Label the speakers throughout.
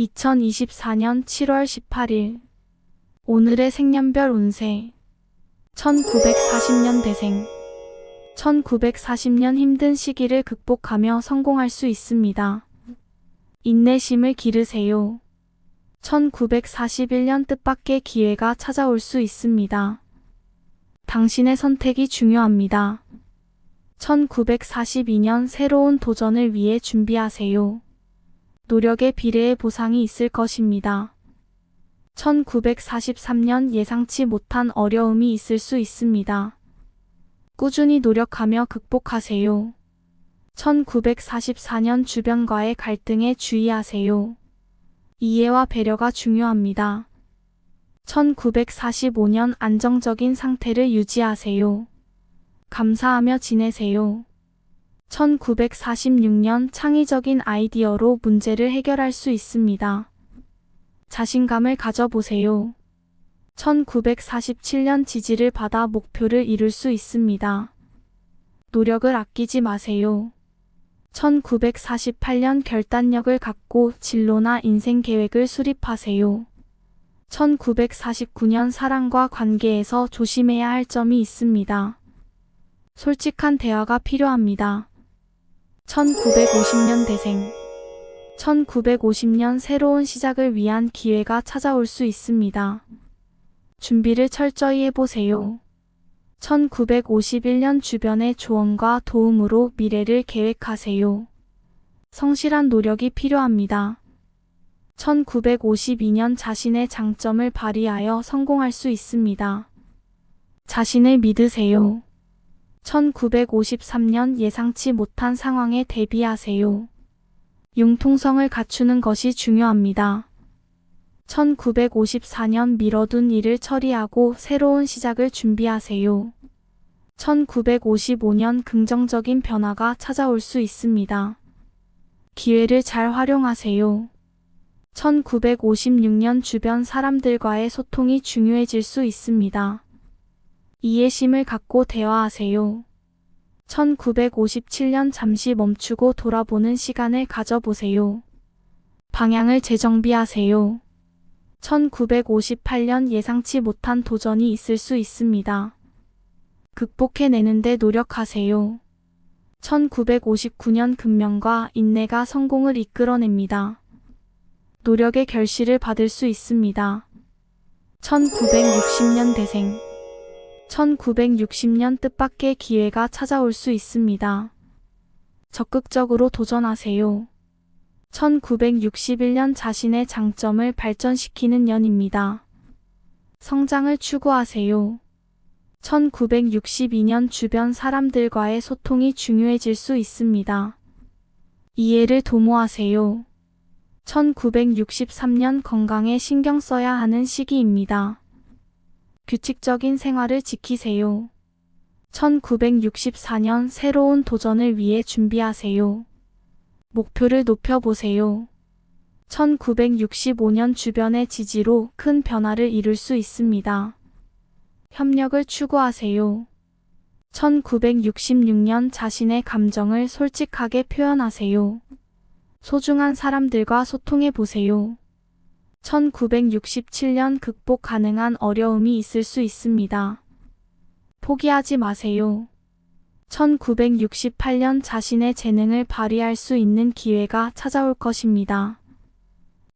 Speaker 1: 2024년 7월 18일 오늘의 생년별 운세 1940년 대생 1940년 힘든 시기를 극복하며 성공할 수 있습니다. 인내심을 기르세요. 1941년 뜻밖의 기회가 찾아올 수 있습니다. 당신의 선택이 중요합니다. 1942년 새로운 도전을 위해 준비하세요. 노력에 비례의 보상이 있을 것입니다. 1943년 예상치 못한 어려움이 있을 수 있습니다. 꾸준히 노력하며 극복하세요. 1944년 주변과의 갈등에 주의하세요. 이해와 배려가 중요합니다. 1945년 안정적인 상태를 유지하세요. 감사하며 지내세요. 1946년 창의적인 아이디어로 문제를 해결할 수 있습니다. 자신감을 가져보세요. 1947년 지지를 받아 목표를 이룰 수 있습니다. 노력을 아끼지 마세요. 1948년 결단력을 갖고 진로나 인생 계획을 수립하세요. 1949년 사랑과 관계에서 조심해야 할 점이 있습니다. 솔직한 대화가 필요합니다. 1950년 대생 1950년 새로운 시작을 위한 기회가 찾아올 수 있습니다. 준비를 철저히 해보세요. 1951년 주변의 조언과 도움으로 미래를 계획하세요. 성실한 노력이 필요합니다. 1952년 자신의 장점을 발휘하여 성공할 수 있습니다. 자신을 믿으세요. 1953년 예상치 못한 상황에 대비하세요. 융통성을 갖추는 것이 중요합니다. 1954년 미뤄둔 일을 처리하고 새로운 시작을 준비하세요. 1955년 긍정적인 변화가 찾아올 수 있습니다. 기회를 잘 활용하세요. 1956년 주변 사람들과의 소통이 중요해질 수 있습니다. 이해심을 갖고 대화하세요. 1957년 잠시 멈추고 돌아보는 시간을 가져보세요. 방향을 재정비하세요. 1958년 예상치 못한 도전이 있을 수 있습니다. 극복해내는데 노력하세요. 1959년 금명과 인내가 성공을 이끌어냅니다. 노력의 결실을 받을 수 있습니다. 1960년 대생 1960년 뜻밖의 기회가 찾아올 수 있습니다. 적극적으로 도전하세요. 1961년 자신의 장점을 발전시키는 년입니다. 성장을 추구하세요. 1962년 주변 사람들과의 소통이 중요해질 수 있습니다. 이해를 도모하세요. 1963년 건강에 신경 써야 하는 시기입니다. 규칙적인 생활을 지키세요. 1964년 새로운 도전을 위해 준비하세요. 목표를 높여보세요. 1965년 주변의 지지로 큰 변화를 이룰 수 있습니다. 협력을 추구하세요. 1966년 자신의 감정을 솔직하게 표현하세요. 소중한 사람들과 소통해 보세요. 1967년 극복 가능한 어려움이 있을 수 있습니다. 포기하지 마세요. 1968년 자신의 재능을 발휘할 수 있는 기회가 찾아올 것입니다.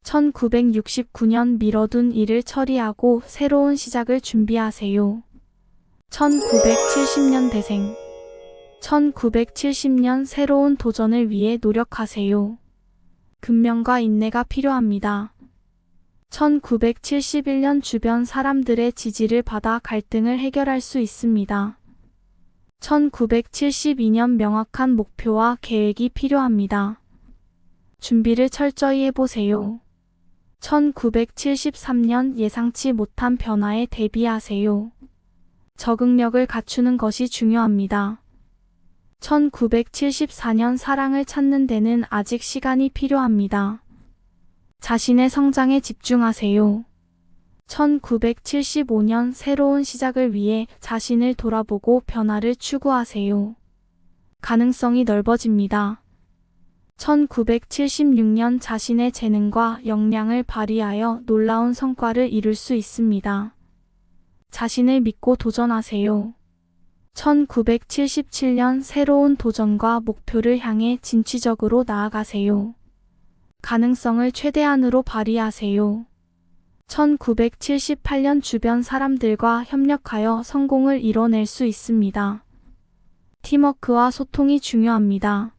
Speaker 1: 1969년 미뤄둔 일을 처리하고 새로운 시작을 준비하세요. 1970년 대생 1970년 새로운 도전을 위해 노력하세요. 근면과 인내가 필요합니다. 1971년 주변 사람들의 지지를 받아 갈등을 해결할 수 있습니다. 1972년 명확한 목표와 계획이 필요합니다. 준비를 철저히 해보세요. 1973년 예상치 못한 변화에 대비하세요. 적응력을 갖추는 것이 중요합니다. 1974년 사랑을 찾는 데는 아직 시간이 필요합니다. 자신의 성장에 집중하세요. 1975년 새로운 시작을 위해 자신을 돌아보고 변화를 추구하세요. 가능성이 넓어집니다. 1976년 자신의 재능과 역량을 발휘하여 놀라운 성과를 이룰 수 있습니다. 자신을 믿고 도전하세요. 1977년 새로운 도전과 목표를 향해 진취적으로 나아가세요. 가능성을 최대한으로 발휘하세요. 1978년 주변 사람들과 협력하여 성공을 이뤄낼 수 있습니다. 팀워크와 소통이 중요합니다.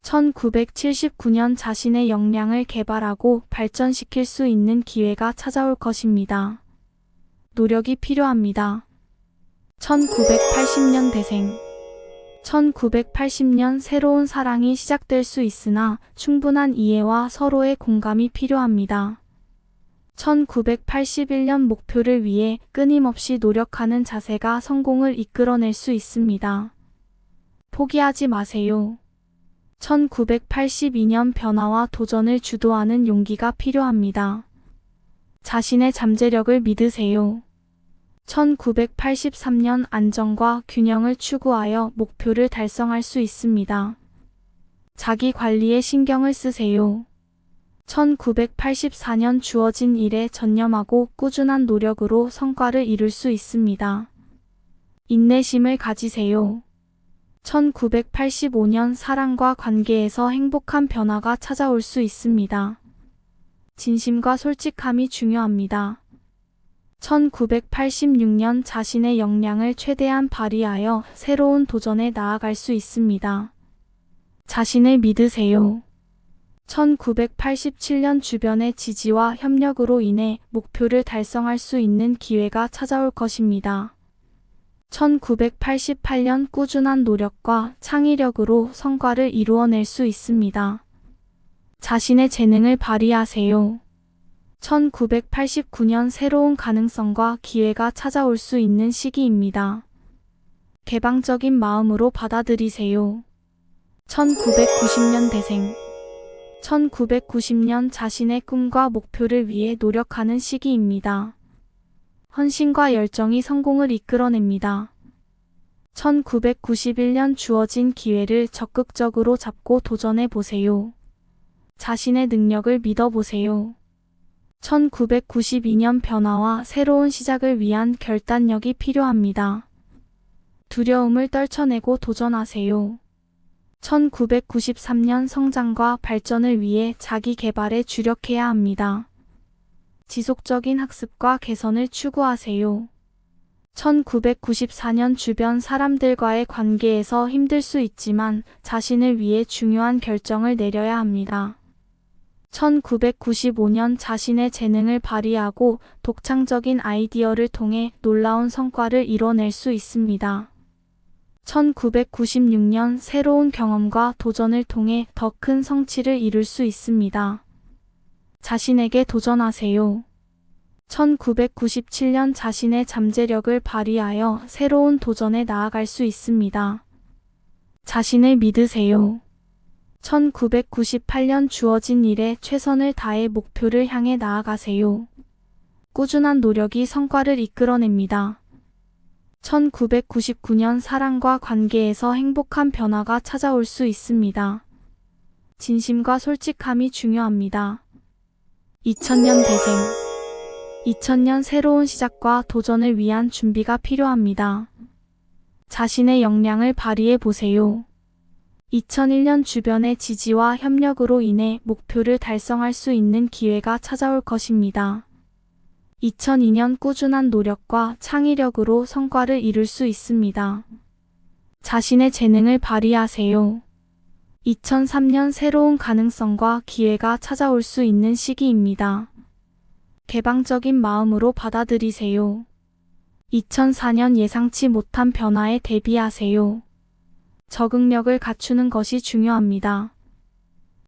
Speaker 1: 1979년 자신의 역량을 개발하고 발전시킬 수 있는 기회가 찾아올 것입니다. 노력이 필요합니다. 1980년 대생 1980년 새로운 사랑이 시작될 수 있으나 충분한 이해와 서로의 공감이 필요합니다. 1981년 목표를 위해 끊임없이 노력하는 자세가 성공을 이끌어낼 수 있습니다. 포기하지 마세요. 1982년 변화와 도전을 주도하는 용기가 필요합니다. 자신의 잠재력을 믿으세요. 1983년 안정과 균형을 추구하여 목표를 달성할 수 있습니다. 자기 관리에 신경을 쓰세요. 1984년 주어진 일에 전념하고 꾸준한 노력으로 성과를 이룰 수 있습니다. 인내심을 가지세요. 1985년 사랑과 관계에서 행복한 변화가 찾아올 수 있습니다. 진심과 솔직함이 중요합니다. 1986년 자신의 역량을 최대한 발휘하여 새로운 도전에 나아갈 수 있습니다. 자신을 믿으세요. 1987년 주변의 지지와 협력으로 인해 목표를 달성할 수 있는 기회가 찾아올 것입니다. 1988년 꾸준한 노력과 창의력으로 성과를 이루어낼 수 있습니다. 자신의 재능을 발휘하세요. 1989년 새로운 가능성과 기회가 찾아올 수 있는 시기입니다. 개방적인 마음으로 받아들이세요. 1990년 대생 1990년 자신의 꿈과 목표를 위해 노력하는 시기입니다. 헌신과 열정이 성공을 이끌어냅니다. 1991년 주어진 기회를 적극적으로 잡고 도전해 보세요. 자신의 능력을 믿어 보세요. 1992년 변화와 새로운 시작을 위한 결단력이 필요합니다. 두려움을 떨쳐내고 도전하세요. 1993년 성장과 발전을 위해 자기 개발에 주력해야 합니다. 지속적인 학습과 개선을 추구하세요. 1994년 주변 사람들과의 관계에서 힘들 수 있지만 자신을 위해 중요한 결정을 내려야 합니다. 1995년 자신의 재능을 발휘하고 독창적인 아이디어를 통해 놀라운 성과를 이뤄낼 수 있습니다. 1996년 새로운 경험과 도전을 통해 더 큰 성취를 이룰 수 있습니다. 자신에게 도전하세요. 1997년 자신의 잠재력을 발휘하여 새로운 도전에 나아갈 수 있습니다. 자신을 믿으세요. 1998년 주어진 일에 최선을 다해 목표를 향해 나아가세요. 꾸준한 노력이 성과를 이끌어냅니다. 1999년 사랑과 관계에서 행복한 변화가 찾아올 수 있습니다. 진심과 솔직함이 중요합니다. 2000년 대생 2000년 새로운 시작과 도전을 위한 준비가 필요합니다. 자신의 역량을 발휘해 보세요. 2001년 주변의 지지와 협력으로 인해 목표를 달성할 수 있는 기회가 찾아올 것입니다. 2002년 꾸준한 노력과 창의력으로 성과를 이룰 수 있습니다. 자신의 재능을 발휘하세요. 2003년 새로운 가능성과 기회가 찾아올 수 있는 시기입니다. 개방적인 마음으로 받아들이세요. 2004년 예상치 못한 변화에 대비하세요. 적응력을 갖추는 것이 중요합니다.